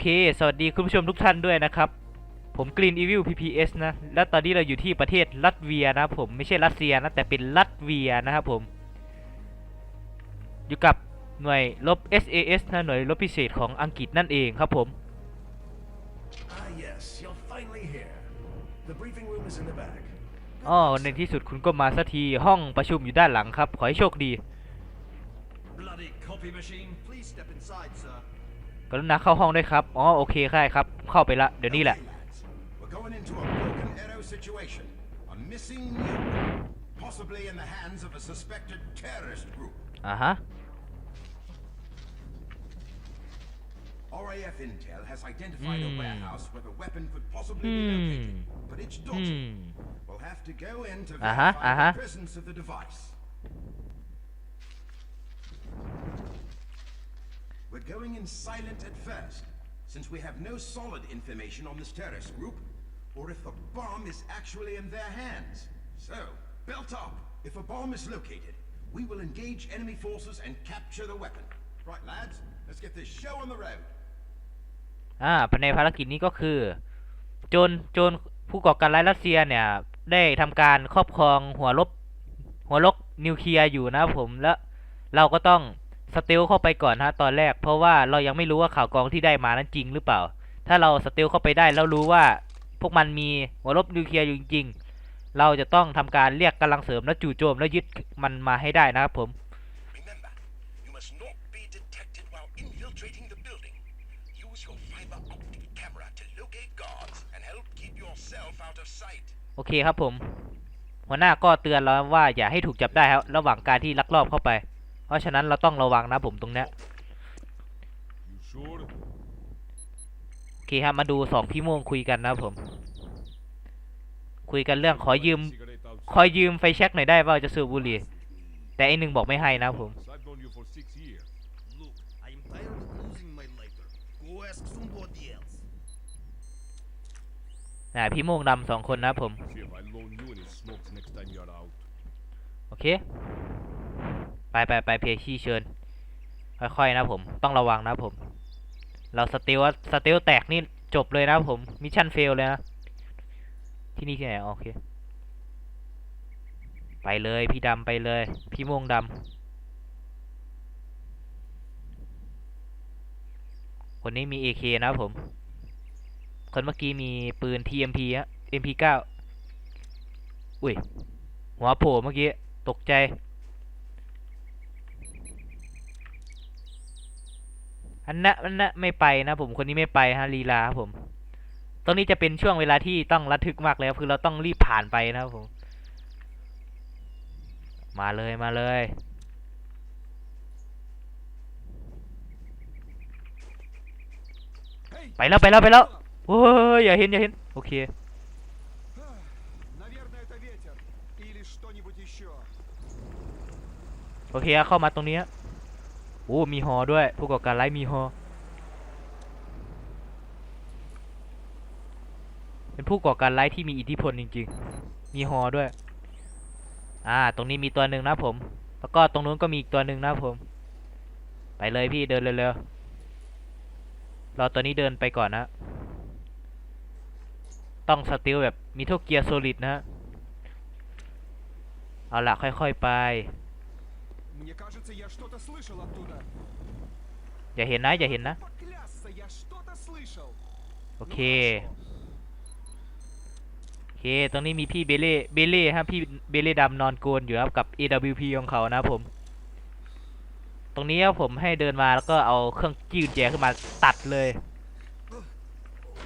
เค สวัสดีคุณผู้ชมทุกท่านด้วยนะครับ ผมกรีนอีวิล PPS นะ และตอนนี้เราอยู่ที่ประเทศลัตเวียนะครับผมไม่ใช่รัสเซียนะ แต่เป็นลัตเวียนะครับผม อยู่กับหน่วยรบ SAS นะหน่วยรบพิเศษของอังกฤษนั่นเองครับผม Ah, yes, you're finally here. The briefing room is in the back. อ๋อในที่สุดคุณก็มาสักทีห้องประชุมอยู่ด้านหลังครับ ขอให้โชคดี Bloody copy machine. Please step inside, sir. กรุณาเข้าห้องด้วยครับ อ๋อโอเคได้ครับ เข้าไปละ เดี๋ยวนี้แหละ Okay, lads. We're going into a broken arrow situation. A missing nuke. Possibly in the hands of a suspected terrorist group. อ่าฮะ RAF Intel has identified Hmm. a warehouse where the weapon could possibly be Hmm. located, but it's dodgy. อืม We'll have to go in to Uh-huh, verify uh-huh. the presence of the device. We're going in silent at first, since we have no solid information on this terrorist group, or if the bomb is actually in their hands. So, belt up. If a bomb is located, we will engage enemy forces and capture the weapon. Right, lads, let's get this show on the road. อ่าภายในภารกิจนี้ก็คือโจรโจรผู้ก่อการร้ายรัสเซียเนี่ย ได้ทำการครอบครองหัวลบหัวลบนิวเคลียร์อยู่นะครับผมและเราก็ต้อง สเตลเข้าไปก่อนฮะตอนแรก เพราะว่าเรายังไม่รู้ว่าข่าวกรองที่ได้มานั้นจริงหรือเปล่า ถ้าเราสเตลเข้าไปได้แล้วรู้ว่า พวกมันมีหัวลบนิวเคลียร์อยู่จริงๆเราจะต้องทำการเรียกกำลังเสริมและจู่โจมและยึดมันมาให้ได้นะครับผมโอเคครับผม หัวหน้าก็เตือนเราว่าอย่าให้ถูกจับได้ครับระหว่างการที่ลักลอบเข้าไป ราะฉะนั้นเราต้องระวังนะผมตรงเนี้ยโอเคครับมาดูสองพี่โมงคุยกันนะผม คุยกันเรื่องขอยืม ขอยืมไฟแช็กหน่อยได้เปล่าจะสูบบุหรี่แต่ไอหนึ่งบอกไม่ให้นะผมนะพี่โมงดำสองคนนะผม โอเค ไปไปไปเพชี่เชิญ ค่อยๆนะผม ต้องระวังนะผม เราสเตลว่าสเตลแตกนี่จบเลยนะผม มิชชั่นเฟลเลยนะ ที่นี่ที่ไหน โอเค ไปเลยพี่ดำไปเลย พี่ม่วงดำ คนนี้มี AK นะครับผม คนเมื่อกี้มีปืน TMP ฮะ MP9 อุ้ย หัวโผล่เมื่อกี้ ตกใจ อันนะอันนะไม่ไปนะผมคนนี้ไม่ไปฮะลีลาครับผมตรงนี้จะเป็นช่วงเวลาที่ต้องระทึกมากแล้วคือเราต้องรีบผ่านไปนะครับผม มาเลยมาเลยไปแล้วไปแล้วไปแล้วโอ้ยอย่าเห็นอย่าเห็นโอเคโอเคเข้ามาตรงนี้ โอ้มีฮอด้วย ผู้ก่อการร้ายมีฮอ เป็นผู้ก่อการร้ายที่มีอิทธิพลจริงๆ มีฮอด้วย อ่า ตรงนี้มีตัวหนึ่งนะผม แล้วก็ตรงนู้นก็มีอีกตัวหนึ่งนะผม ไปเลยพี่เดินเร็วๆรอตัวนี้เดินไปก่อนนะ ต้องสติลแบบมีทุกเกียร์โซลิดนะฮะเอาละค่อยๆไป Мне кажется, я что-то слышал оттуда. อย่าเห็นนะ อย่าเห็นนะ Поклясться, я что-то слышал. โอ Ну เค хорошо. โอเค ตรงนี้มีพี่เบเล่ เบเล่ฮะพี่เบเล่ดำนอนโกนอยู่ครับกับ AWP ของเขานะครับผม ตรงนี้ครับผมให้เดินมาแล้วก็เอาเครื่องจี้กุญแจขึ้นมาตัดเลย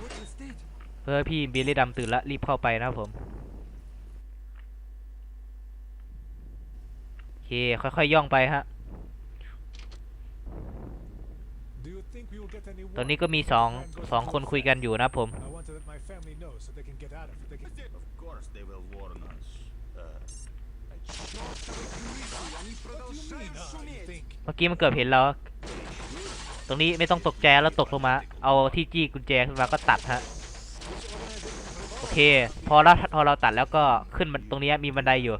What is that? เพื่อพี่เบเล่ดำตื่นแล้วรีบเข้าไปนะครับผม ค ค่อยๆยย่องไปฮะ ตอนนี้ก็มีสองสองคนคุยกันอยู่นะผม เมื่อกี้มันเกือบเห็นเรา ตรงนี้ไม่ต้องตกแจแล้วตกลงมา เอาที่จี้กุญแจขึ้นมาก็ตัดฮะ โอเค พอเราพอเราตัดแล้วก็ขึ้นมันตรงนี้มีบันไดอยู่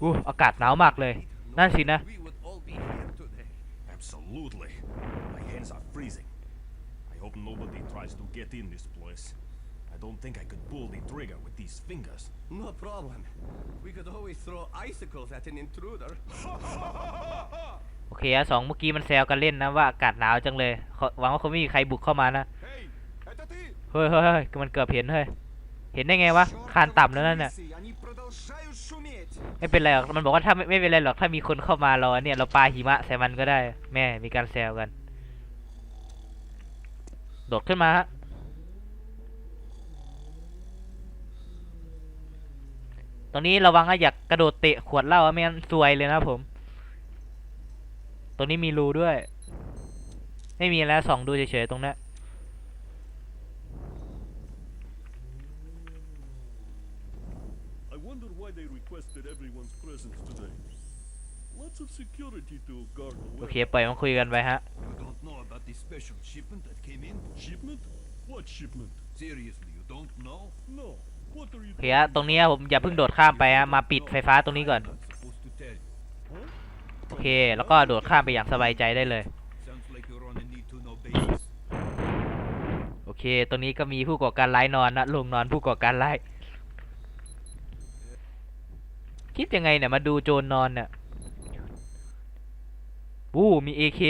อู้อากาศหนาวมากเลย นั่นสินะ Absolutely. My hands are freezing. I hope nobody tries to get in this place. I don't think I could pull the trigger with these fingers. No problem. We could always throw icicles at an intruder. โอเคอะสองเมื่อกี้มันแซวกันเล่นนะว่าอากาศหนาวจังเลยหวังว่าคงไม่มีใครบุกเข้ามานะ เฮ้ยเฮ้ยมันเกือบเห็นเฮ้ย เห็นได้ไงวะ คานต่ำแล้วนั่นน่ะไม่เป็นไรหรอก มันบอกว่าถ้าไม่ไม่เป็นไรหรอก ถ้ามีคนเข้ามาเราเนี่ยเราปาหิมะใส่มันก็ได้ แม่ มีการแซวกัน โดดขึ้นมาฮะตรงนี้ระวังนะอยากกระโดดเตะขวดเหล้าไม่งั้นซวยเลยนะผม ตรงนี้มีรูด้วย ไม่มีแล้วสองดูเฉยๆตรงนี้ โอ way. เคปล่อยมันคุยกันไปฮะ You don't know about the special shipment that came in? Shipment? What shipment? Seriously, you don't know? No. What are you โอเคฮะตรงนี้ผมอย่าเพิ่งโดดข้ามไปฮะมาปิดไฟฟ้าตรงนี้ก่อน I'm not supposed to tell you. โอเค แล้วก็โดดข้ามไปอย่างสบายใจได้เลย Sounds like you're on a need-to-know basis. โอเค ตรงนี้ก็มีผู้ก่อการร้ายนอนนะลงนอนผู้ก่อการร้าย คิดยังไงเนี่ยมาดูโจรนอนเนี่ยอู้มีเอเค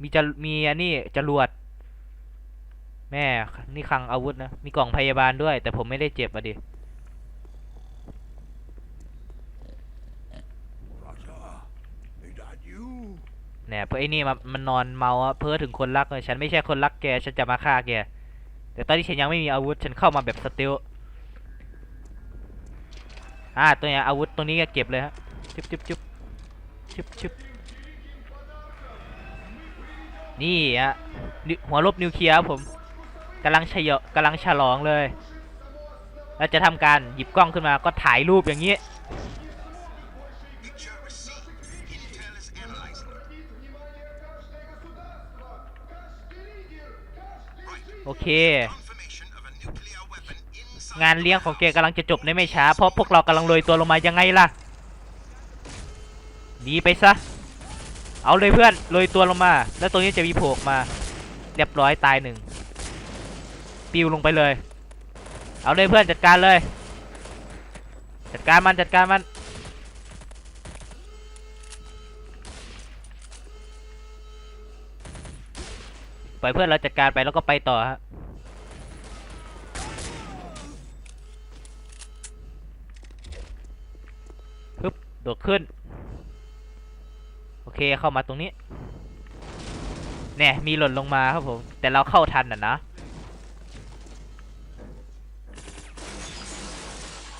มีจะมีอันนี้จรวด แม่นี่คลังอาวุธนะมีกล่องพยาบาลด้วย แต่ผมไม่ได้เจ็บอะดิ Roger, is that you? เนี่ยเพราะไอ้นี่มามันนอนเมาอะเพ้อถึงคนรักเลยฉันไม่ใช่คนรักแก ฉันจะมาฆ่าแก แต่ตอนที่ฉันยังไม่มีอาวุธ ฉันเข้ามาแบบสเตล อ่าตัวเนี้ยอาวุธตรงนี้ก็เก็บเลยฮะจุ๊บจุ๊บจุ๊บจุ๊บจุ๊บนี่ฮะหัวลบนิวเคลียร์ผมกำลังเฉยกำลังฉลองเลยแล้วจะทำการหยิบกล้องขึ้นมาก็ถ่ายรูปอย่างนี้โอเค งานเลี้ยงของแกกำลังจะจบในไม่ช้า เพราะพวกเรากำลังโรยตัวลงมายังไงล่ะหนีไปซะ เอาเลยเพื่อนโรยตัวลงมา แล้วตรงนี้จะมีโผล่มา เรียบร้อยตายหนึ่งปิวลงไปเลย เอาเลยเพื่อนจัดการเลย จัดการมันจัดการมันปล่อยเพื่อนเราจัดการไปแล้วก็ไปต่อฮะ โดดขึ้น โอเคเข้ามาตรงนี้เนี่ยมีหล่นลงมาครับผม แต่เราเข้าทันอะนะ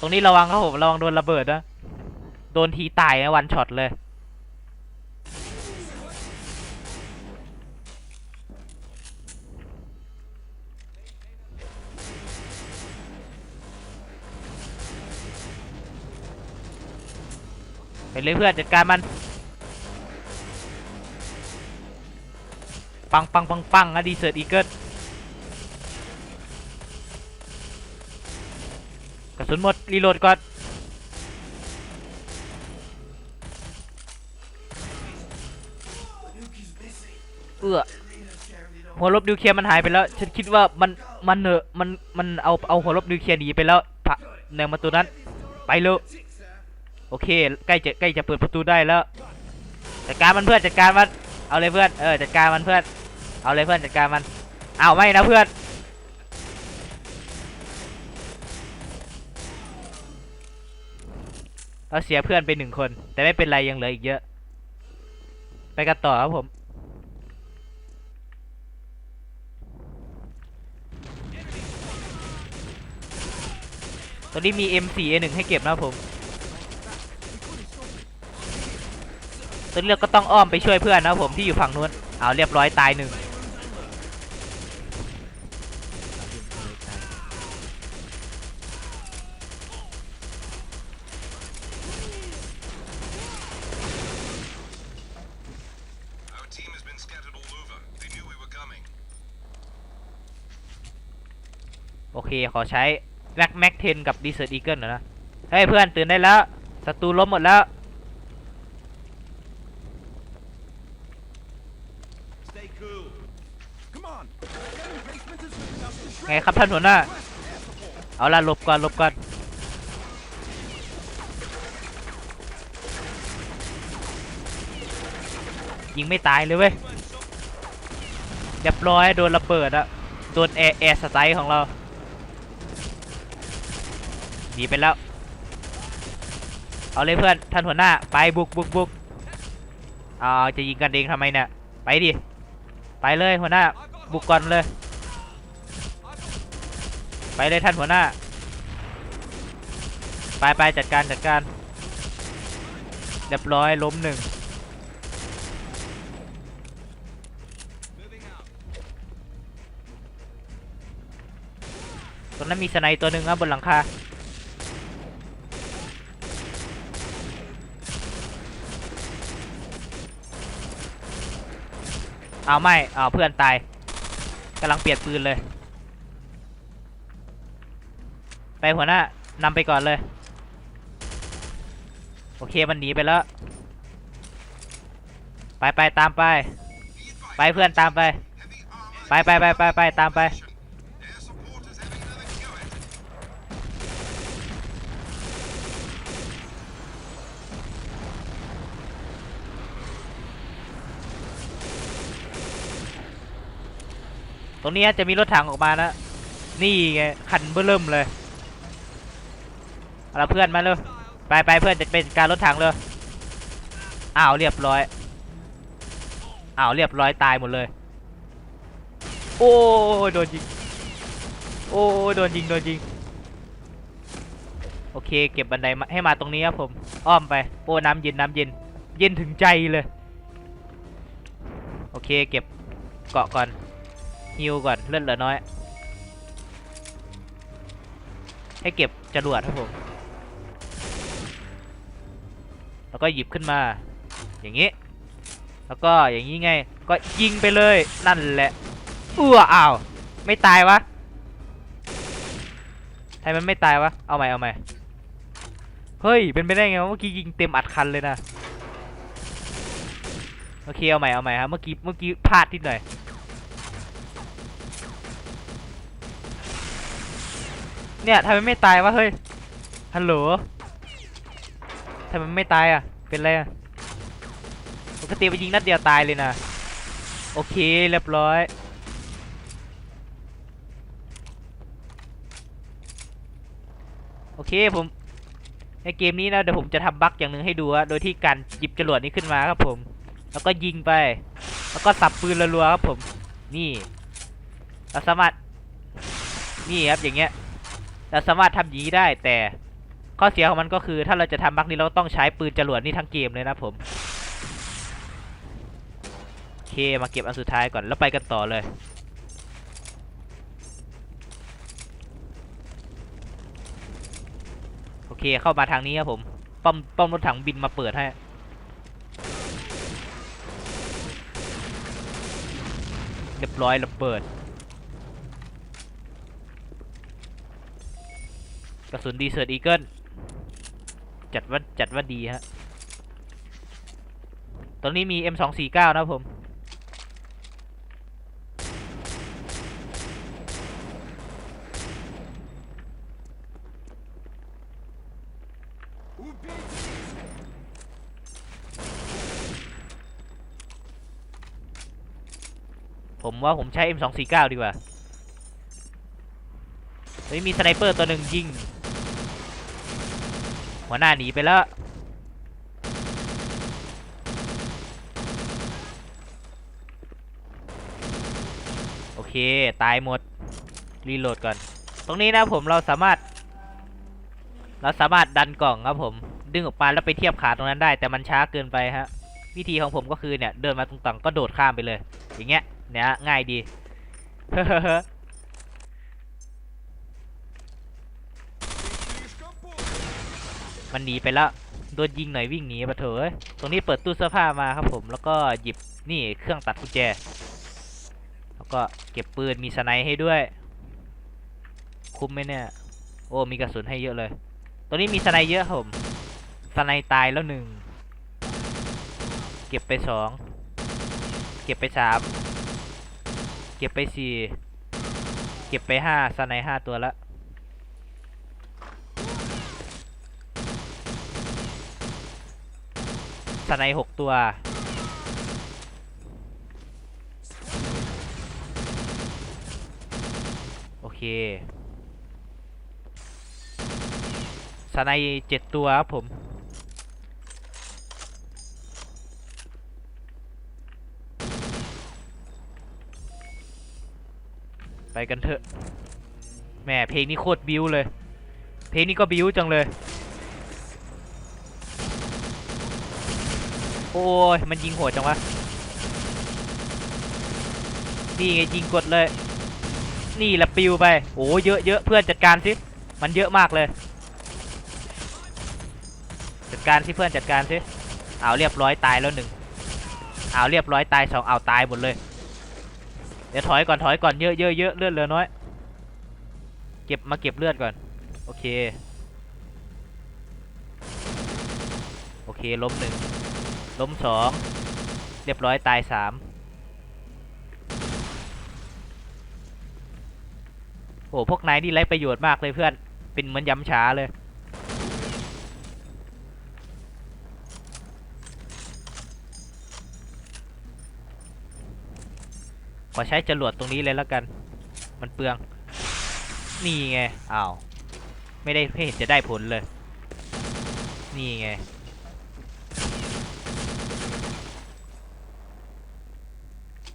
ตรงนี้ระวังครับผม ระวังโดนระเบิดนะ โดนทีตายนะวันช็อตเลย ไปเลยเพื่อนจัดการมัน ปังปังปังปังอะดีเซิร์ตอีเกิลกระสุนหมด รีโหลดก่อนเอื้อหัวลบนิวเคลียร์มันหายไปแล้ว ฉันคิดว่ามันมันเนอะมันมันเอาเอาหัวลบนิวเคลียร์หนีไปแล้วพะแนวมาตัวนั้น ไปเลย โอเค ใกล้จะใกล้จะเปิดประตูได้แล้ว จัดการมันเพื่อนจัดการมัน เอาเลยเพื่อน เออจัดการมันเพื่อน เอาเลยเพื่อนจัดการมัน เอาไม่นะเพื่อน เราเสียเพื่อนไปหนึ่งคน แต่ไม่เป็นไรยังเหลืออีกเยอะ ไปกันต่อครับผมตอนนี้มี M4A1 ให้เก็บนะผม ตอนนี้เราก็ต้องอ้อมไปช่วยเพื่อนนะครับผมที่อยู่ฝั่งนู้นเอาเรียบร้อยตายหนึ่ง Our team has been scattered all over. They knew we were coming. โอเค ขอใช้แม็กแม็กเทนกับดีเซอร์อีเกิลนะ เฮ้ย เพื่อนตื่นได้แล้ว ศัตรูล้มหมดแล้ว ไงครับท่านหัวหน้า เอาละหลบก่อนหลบก่อนยิงไม่ตายเลยเว้ยเรียบร้อยโดนระเบิดอะโดนแอร์แอร์สไตล์ของเราหนีไปแล้ว เอาเลยเพื่อนท่านหัวหน้า ไปบุกบุกบุกเอาจะยิงกันเองทำไมเนี่ย ไปดิ ไปเลยหัวหน้า บุกก่อนเลย ไปเลยท่านหัวหน้า ไปไปจัดการจัดการ เรียบร้อยล้มหนึ่งตรงนั้นมีสไนตัวหนึ่งครับบนหลังคาเอาไม่เอาเพื่อนตายกำลังเปลี่ยนปืนเลย ไปหัวหน้านำไปก่อนเลย โอเคมันหนีไปแล้ว ไปไปตามไป ไปเพื่อนตามไป ไปไปไปไปไปตามไปตรงนี้จะมีรถถังออกมานะ นี่ไงคันเบื้อเริ่มเลย เอาละเพื่อนมาเร็วไปไปเพื่อนจะเป็นการรถถังเลยอ้าวเรียบร้อยอ้าวเรียบร้อยตายหมดเลย โอ้โดนยิงโอ้โดนยิงโดนยิงโอเค เก็บบันไดมาให้มาตรงนี้ครับผม อ้อมไปโอ้น้ำเย็นน้ำเย็น เย็นถึงใจเลย โอเค เก็บเกาะก่อนฮิวก่อนเลือดเหลือน้อย ให้เก็บจรวดครับผม แล้วก็หยิบขึ้นมา อย่างนี้ แล้วก็อย่างนี้ไง ก็ยิงไปเลยนั่นแหละอ้วอ้าวไม่ตายวะทำไมมันไม่ตายวะเอาใหม่เอาใหม่เฮ้ยเป็นไปได้ไงเมื่อกี้ยิงเต็มอัดคันเลยนะโอเคเอาใหม่เอาใหม่ครับเมื่อกี้เมื่อกี้พลาดนิดหน่อยเนี่ยทำไมไม่ตายวะเฮ้ยฮัลโหล ทำไมไม่ตายอะ เป็นไรอะ ปกติไปยิงนัดเดียวตายเลยนะ โอเคเรียบร้อย โอเคผมในเกมนี้นะเดี๋ยวผมจะทำบั๊กอย่างหนึ่งให้ดูอะโดยที่การหยิบจรวดนี้ขึ้นมาครับผม แล้วก็ยิงไป แล้วก็สับปืนรัวๆครับผม นี่ เราสามารถ นี่ครับอย่างเงี้ย เราสามารถทำอย่างนี้ได้แต่ ข้อเสียของมันก็คือถ้าเราจะทำบั๊กนี้เราต้องใช้ปืนจรวดนี่ทั้งเกมเลยนะผมโอเคมาเก็บอันสุดท้ายก่อนแล้วไปกันต่อเลยโอเคเข้ามาทางนี้ครับผมป้อมป้อมรถถังบินมาเปิดให้เรียบร้อยระเบิดกระสุนดีเซิร์ตอีเกิล จัดว่าจัดว่าดีฮะ ตอนนี้มี M249 นะผม ผมว่าผมใช้ M249 ดีกว่า เฮ้ย มีสไนเปอร์ตัวหนึ่งยิง หัวหน้าหนีไปแล้วโอเค ตายหมด รีโหลดก่อน ตรงนี้นะผมเราสามารถ เราสามารถดันกล่องครับผม ดึงออกมาแล้วไปเทียบขาตรงนั้นได้ แต่มันช้าเกินไปฮะ วิธีของผมก็คือเนี่ย เดินมาตรงต่งๆก็โดดข้ามไปเลย อย่างเงี้ยเนี่ยง่ายดี มันหนีไปแล้วโดนยิงหน่อยวิ่งหนีปะเถอะตรงนี้เปิดตู้เสื้อผ้ามาครับผม แล้วก็หยิบนี่เครื่องตัดกุญแจ แล้วก็เก็บปืนมีสไนให้ด้วย คุ้มไหมเนี่ย โอ้มีกระสุนให้เยอะเลย ตัวนี้มีสไนเยอะครับผมสไนตายแล้วหนึ่ง เก็บไปสอง เก็บไปสาม เก็บไปสี่ เก็บไปห้าสไนห้าตัวละ สไนหกตัว โอเคสไนเจ็ดตัวครับผม ไปกันเถอะแม่เพลงนี้โคตรบิ้วเลย เพลงนี้ก็บิ้วจังเลย โอ้ย มันยิงโหดจังวะ นี่ไงยิงกดเลย นี่ละปิวไป โอ้เยอะเยอะเพื่อนจัดการสิ มันเยอะมากเลย จัดการสิเพื่อนจัดการสิ เอาเรียบร้อยตายแล้วหนึ่ง เอาเรียบร้อยตายสองเอาตายหมดเลย เดี๋ยวถอยก่อนถอยก่อนเยอะเยอะเยอะเลือดเหลือน้อย เก็บมาเก็บเลือดก่อน โอเค โอเคล้มหนึ่ง ล้มสองเรียบร้อยตายสามโอ้พวกนายนี่ไรประโยชน์มากเลยเพื่อน เป็นเหมือนยำช้าเลย ขอใช้จรวดตรงนี้เลยแล้วกัน มันเปลือง นี่ไง อ้าว ไม่ได้ไม่เห็นจะได้ผลเลย นี่ไง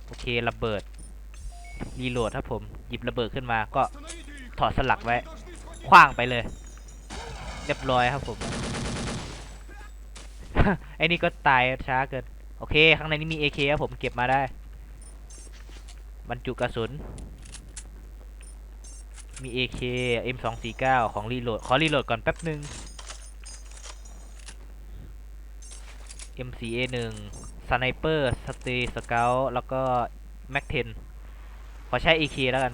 โอเคระเบิดรีโหลดครับผมหยิบระเบิดขึ้นมาก็ถอดสลักไว้คว้างไปเลย เรียบร้อยครับผมไอ้นี่ก็ตายช้าเกินโอเค ข้างในนี้มี AK ครับผมเก็บมาได้ บรรจุกระสุน มี AK M249 ของรีโหลด ขอรีโหลดก่อนแป๊บหนึ่ง M4A1 Sniper Stay Scout แล้วก็ Mac 10 ขอใช้ AK แล้วกัน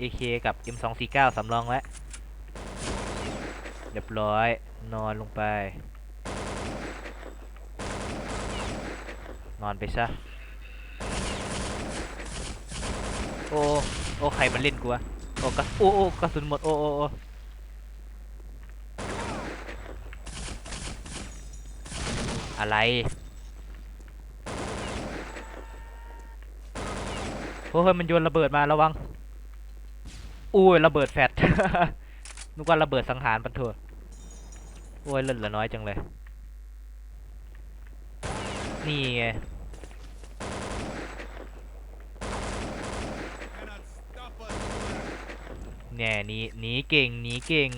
AK กับ M249 สำรองไว้เรียบร้อยนอนลงไป นอนไปซะ โอ้ โอ้ ใครมันเล่นกูวะ โอ้กระโอ้โอ้กระสุนหมด โอ้โอ้ อะไร โอ้ยมันโยนระเบิดมาระวัง อุ้ยระเบิดแฟดนึกว่าระเบิดสังหารปันทั่วโอ้ยเลือดเหลือน้อยจังเลย นี่ไงแน่หนีหนีเก่งหนีเก่ง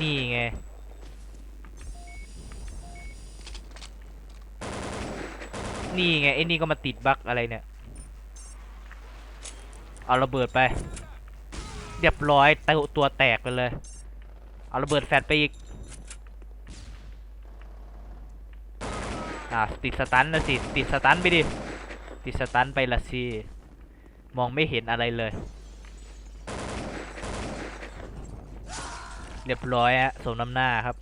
นี่ไง นี่ไงไอ้นี่ก็มาติดบั๊กอะไรเนี่ย เอาระเบิดไป เรียบร้อยตัวตัวแตกไปเลย เอาระเบิดแฟดไปอีก อ่าติดสตันนะสิ ติดสตันไปดิ ติดสตันไปละสิ มองไม่เห็นอะไรเลย เรียบร้อยฮะสมน้ำหน้าครับ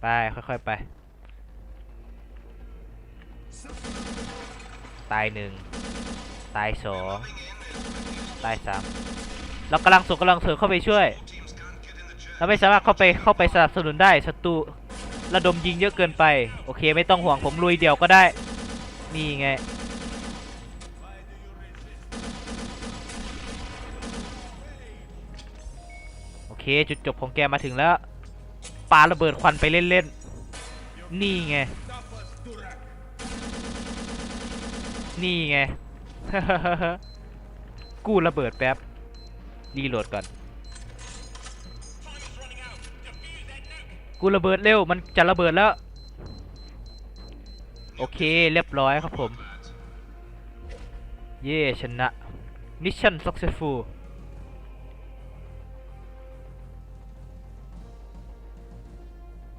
ไป ค่อยๆไป ตายหนึ่งตายสองตายสามเรากำลังส่งกำลังเสริมเข้าไปช่วย เราไม่สามารถเข้าไปเข้าไปสนับสนุนได้ศัตรูระดมยิงเยอะเกินไป โอเคไม่ต้องห่วงผมลุยเดี่ยวก็ได้ นี่ไงโอเคจุดจบของแกมาถึงแล้วปาระเบิดควันไปเล่นๆนี่ไง นี่ไง กู้ระเบิดแป๊บ รีโหลดก่อน กูระเบิดเร็ว มันจะระเบิดแล้ว โอเค เรียบร้อยครับผม เย่ชนะ มิชชั่น successful